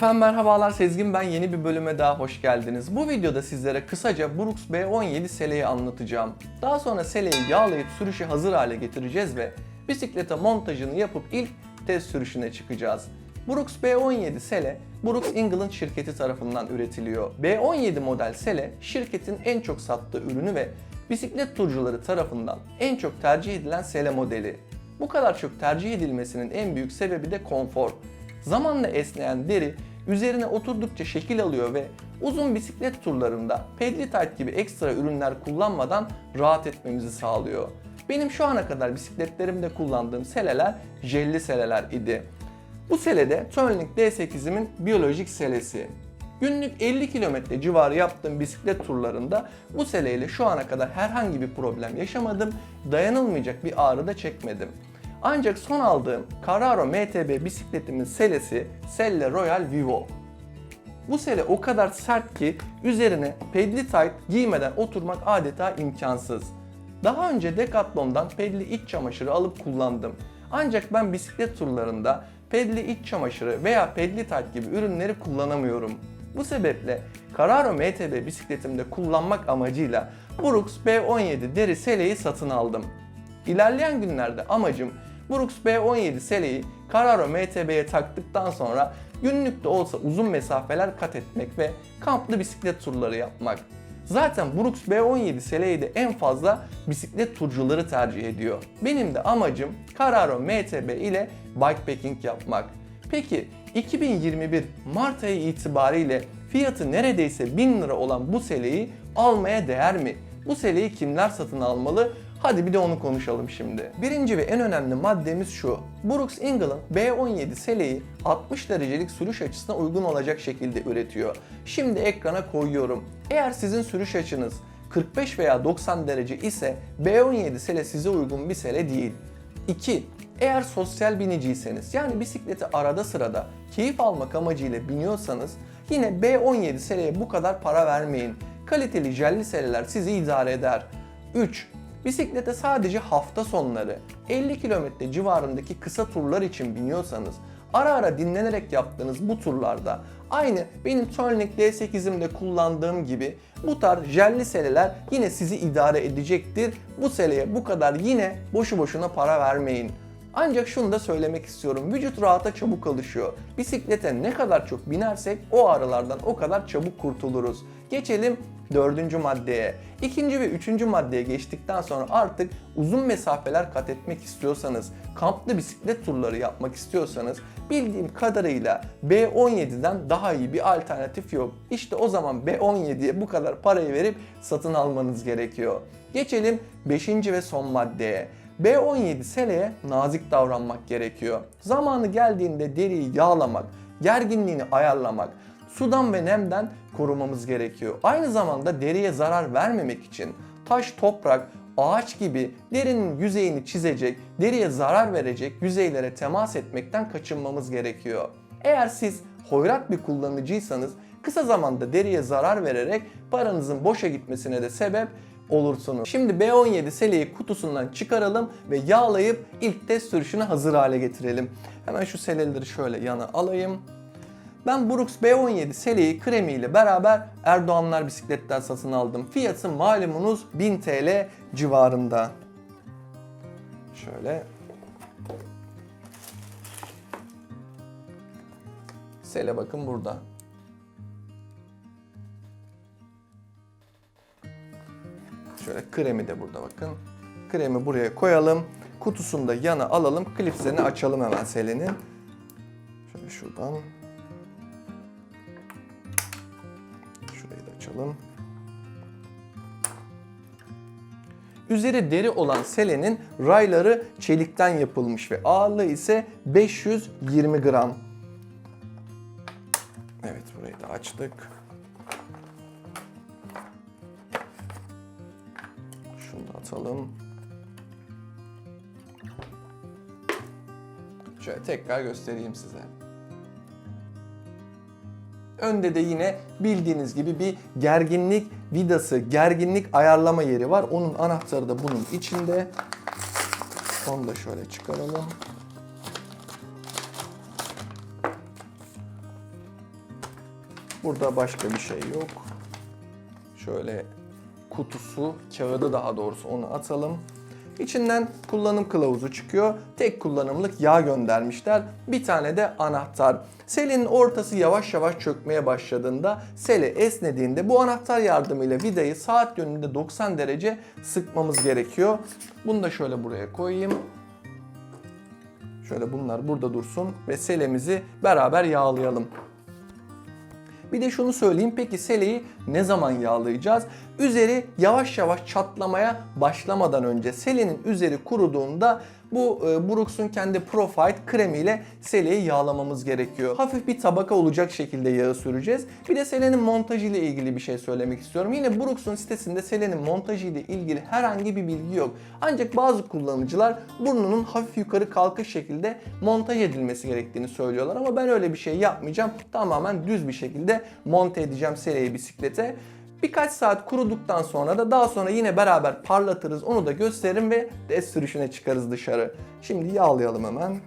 Efendim merhabalar Sezgin ben yeni bir bölüme daha hoş geldiniz. Bu videoda sizlere kısaca Brooks B17 seleyi anlatacağım. Daha sonra seleyi yağlayıp sürüşe hazır hale getireceğiz ve bisiklete montajını yapıp ilk test sürüşüne çıkacağız. Brooks B17 sele Brooks England şirketi tarafından üretiliyor. B17 model sele şirketin en çok sattığı ürünü ve bisiklet turcuları tarafından en çok tercih edilen sele modeli. Bu kadar çok tercih edilmesinin en büyük sebebi de konfor. Zamanla esneyen deri üzerine oturdukça şekil alıyor ve uzun bisiklet turlarında Pedlite gibi ekstra ürünler kullanmadan rahat etmemizi sağlıyor. Benim şu ana kadar bisikletlerimde kullandığım seleler jelli seleler idi. Bu selede Turnlink D8'imin biyolojik selesi. Günlük 50 kilometre civarı yaptığım bisiklet turlarında bu seleyle şu ana kadar herhangi bir problem yaşamadım, dayanılmayacak bir ağrı da çekmedim. Ancak son aldığım Carraro MTB bisikletimin selesi Selle Royal Vivo. Bu sele o kadar sert ki üzerine pedli tight giymeden oturmak adeta imkansız. Daha önce Decathlon'dan pedli iç çamaşırı alıp kullandım. Ancak ben bisiklet turlarında pedli iç çamaşırı veya pedli tight gibi ürünleri kullanamıyorum. Bu sebeple Carraro MTB bisikletimde kullanmak amacıyla Brooks B17 deri seleyi satın aldım. İlerleyen günlerde amacım Brooks B17 seleyi Carraro MTB'ye taktıktan sonra günlük de olsa uzun mesafeler kat etmek ve kamplı bisiklet turları yapmak. Zaten Brooks B17 seleyi de en fazla bisiklet turcuları tercih ediyor. Benim de amacım Carraro MTB ile bikepacking yapmak. Peki 2021 Mart ayı itibariyle fiyatı neredeyse 1000 lira olan bu seleyi almaya değer mi? Bu seleyi kimler satın almalı? Hadi bir de onu konuşalım şimdi. Birinci ve en önemli maddemiz şu. Brooks England B17 seleyi 60 derecelik sürüş açısına uygun olacak şekilde üretiyor. Şimdi ekrana koyuyorum. Eğer sizin sürüş açınız 45 veya 90 derece ise B17 sele size uygun bir sele değil. 2. Eğer sosyal biniciyseniz yani bisikleti arada sırada keyif almak amacıyla biniyorsanız yine B17 seleye bu kadar para vermeyin. Kaliteli jelli seleler sizi idare eder. 3. Bisiklete sadece hafta sonları 50 kilometre civarındaki kısa turlar için biniyorsanız ara ara dinlenerek yaptığınız bu turlarda aynı benim Turnlink D8'imde kullandığım gibi bu tarz jelli seleler yine sizi idare edecektir. Bu seleye bu kadar yine boşu boşuna para vermeyin. Ancak şunu da söylemek istiyorum. Vücut rahata çabuk alışıyor. Bisiklete ne kadar çok binersek o ağrılardan o kadar çabuk kurtuluruz. Geçelim dördüncü maddeye. İkinci ve üçüncü maddeye geçtikten sonra artık uzun mesafeler kat etmek istiyorsanız, kamplı bisiklet turları yapmak istiyorsanız bildiğim kadarıyla B17'den daha iyi bir alternatif yok. İşte o zaman B17'ye bu kadar parayı verip satın almanız gerekiyor. Geçelim 5. ve son maddeye. B17 seleye nazik davranmak gerekiyor. Zamanı geldiğinde deriyi yağlamak, gerginliğini ayarlamak, sudan ve nemden korumamız gerekiyor. Aynı zamanda deriye zarar vermemek için taş, toprak, ağaç gibi derinin yüzeyini çizecek, deriye zarar verecek yüzeylere temas etmekten kaçınmamız gerekiyor. Eğer siz hoyrat bir kullanıcıysanız kısa zamanda deriye zarar vererek paranızın boşa gitmesine de sebep olursunuz. Şimdi B17 seleyi kutusundan çıkaralım ve yağlayıp ilk test sürüşüne hazır hale getirelim. Hemen şu seleleri şöyle yana alayım. Ben Brooks B17 seleyi kremiyle beraber Erdoğanlar bisikletten satın aldım. Fiyatı malumunuz 1000 TL civarında. Şöyle. Sele bakın burada. Şöyle kremi de burada bakın. Kremi buraya koyalım. Kutusunu da yana alalım. Klipslerini açalım hemen selenin. Şöyle şuradan. Şurayı da açalım. Üzeri deri olan selenin rayları çelikten yapılmış ve ağırlığı ise 520 gram. Evet burayı da açtık. Atalım. Şöyle tekrar göstereyim size. Önde de yine bildiğiniz gibi bir gerginlik vidası, gerginlik ayarlama yeri var. Onun anahtarı da bunun içinde. Onu da şöyle çıkaralım. Burada başka bir şey yok. Şöyle kutusu, kağıdı daha doğrusu onu atalım. İçinden kullanım kılavuzu çıkıyor. Tek kullanımlık yağ göndermişler. Bir tane de anahtar. Selin ortası yavaş yavaş çökmeye başladığında sele esnediğinde bu anahtar yardımıyla vidayı saat yönünde 90 derece sıkmamız gerekiyor. Bunu da şöyle buraya koyayım. Şöyle bunlar burada dursun ve selemizi beraber yağlayalım. Bir de şunu söyleyeyim peki seleyi ne zaman yağlayacağız? Üzeri yavaş yavaş çatlamaya başlamadan önce selenin üzeri kuruduğunda bu e, Brooks'un kendi Profite kremiyle seleyi yağlamamız gerekiyor. Hafif bir tabaka olacak şekilde yağı süreceğiz. Bir de selenin montajı ile ilgili bir şey söylemek istiyorum. Yine Brooks'un sitesinde selenin montajı ile ilgili herhangi bir bilgi yok. Ancak bazı kullanıcılar burnunun hafif yukarı kalkış şekilde montaj edilmesi gerektiğini söylüyorlar ama ben öyle bir şey yapmayacağım. Tamamen düz bir şekilde monte edeceğim seleyi bisiklete. Birkaç saat kuruduktan sonra da daha sonra yine beraber parlatırız. Onu da gösteririm ve test sürüşüne çıkarız dışarı. Şimdi yağlayalım hemen.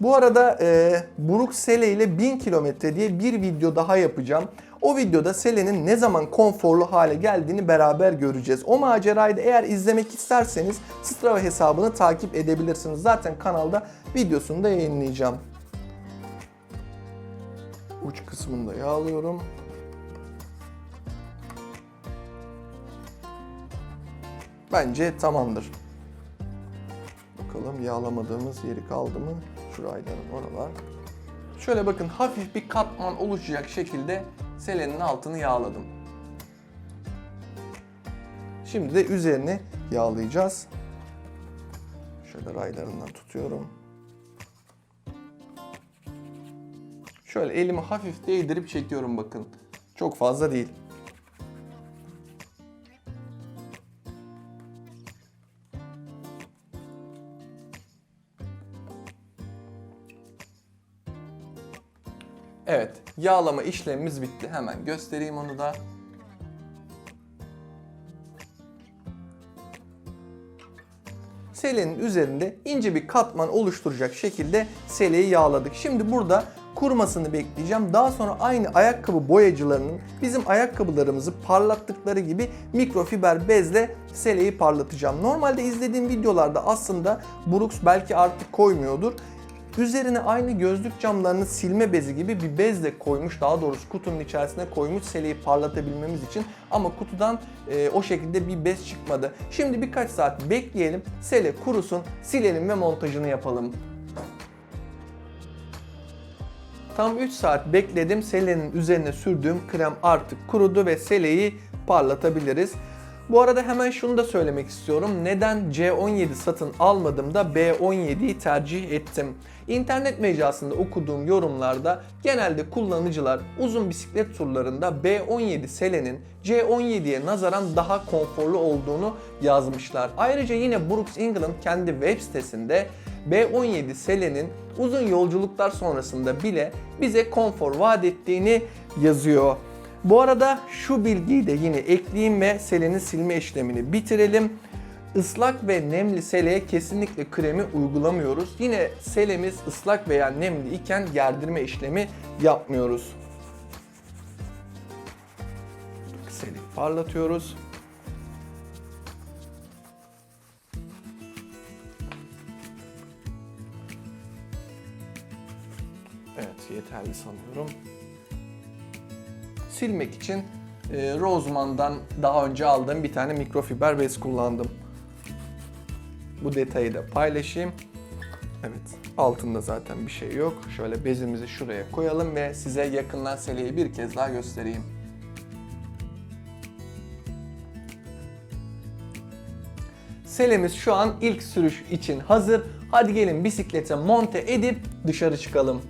Bu arada e, Buruk Sele ile 1000 kilometre diye bir video daha yapacağım. O videoda Sele'nin ne zaman konforlu hale geldiğini beraber göreceğiz. O macerayı da eğer izlemek isterseniz Strava hesabını takip edebilirsiniz. Zaten kanalda videosunu da yayınlayacağım. Uç kısmını da yağlıyorum. Bence tamamdır. Bakalım yağlamadığımız yeri kaldı mı? Şurayların oralar. Şöyle bakın hafif bir katman oluşacak şekilde selenin altını yağladım. Şimdi de üzerini yağlayacağız. Şöyle raylarından tutuyorum. Şöyle elimi hafif değdirip çekiyorum bakın. Çok fazla değil. Evet, yağlama işlemimiz bitti. Hemen göstereyim onu da. Selenin üzerinde ince bir katman oluşturacak şekilde seleyi yağladık. Şimdi burada kurumasını bekleyeceğim. Daha sonra aynı ayakkabı boyacılarının bizim ayakkabılarımızı parlattıkları gibi mikrofiber bezle seleyi parlatacağım. Normalde izlediğim videolarda aslında Brooks belki artık koymuyordur. Üzerine aynı gözlük camlarını silme bezi gibi bir bezle koymuş. Daha doğrusu kutunun içerisine koymuş seleyi parlatabilmemiz için. Ama kutudan e, o şekilde bir bez çıkmadı. Şimdi birkaç saat bekleyelim. Sele kurusun, silelim ve montajını yapalım. Tam 3 saat bekledim. Selenin üzerine sürdüğüm krem artık kurudu ve seleyi parlatabiliriz. Bu arada hemen şunu da söylemek istiyorum. Neden C17 satın almadım da B17'yi tercih ettim? İnternet mecrasında okuduğum yorumlarda genelde kullanıcılar uzun bisiklet turlarında B17 Sele'nin C17'ye nazaran daha konforlu olduğunu yazmışlar. Ayrıca yine Brooks England kendi web sitesinde B17 Sele'nin uzun yolculuklar sonrasında bile bize konfor vaat ettiğini yazıyor. Bu arada şu bilgiyi de yine ekleyeyim ve selenin silme işlemini bitirelim. Islak ve nemli seleye kesinlikle kremi uygulamıyoruz. Yine selemiz ıslak veya nemli iken gerdirme işlemi yapmıyoruz. Seleyi parlatıyoruz. Evet yeterli sanıyorum silmek için e, Roseman'dan daha önce aldığım bir tane mikrofiber bez kullandım. Bu detayı da paylaşayım. Evet, altında zaten bir şey yok. Şöyle bezimizi şuraya koyalım ve size yakından seleyi bir kez daha göstereyim. Selemiz şu an ilk sürüş için hazır. Hadi gelin bisiklete monte edip dışarı çıkalım.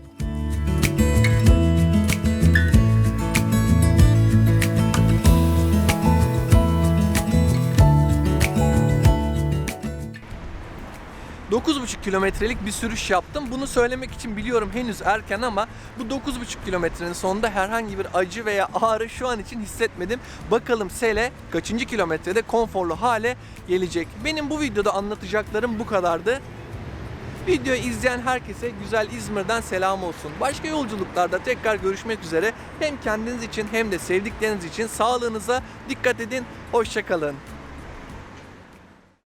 Kilometrelik bir sürüş yaptım. Bunu söylemek için biliyorum henüz erken ama... ...bu 9,5 kilometrenin sonunda herhangi bir acı veya ağrı şu an için hissetmedim. Bakalım Sele kaçıncı kilometrede konforlu hale gelecek. Benim bu videoda anlatacaklarım bu kadardı. Videoyu izleyen herkese güzel İzmir'den selam olsun. Başka yolculuklarda tekrar görüşmek üzere. Hem kendiniz için hem de sevdikleriniz için sağlığınıza dikkat edin. Hoşçakalın.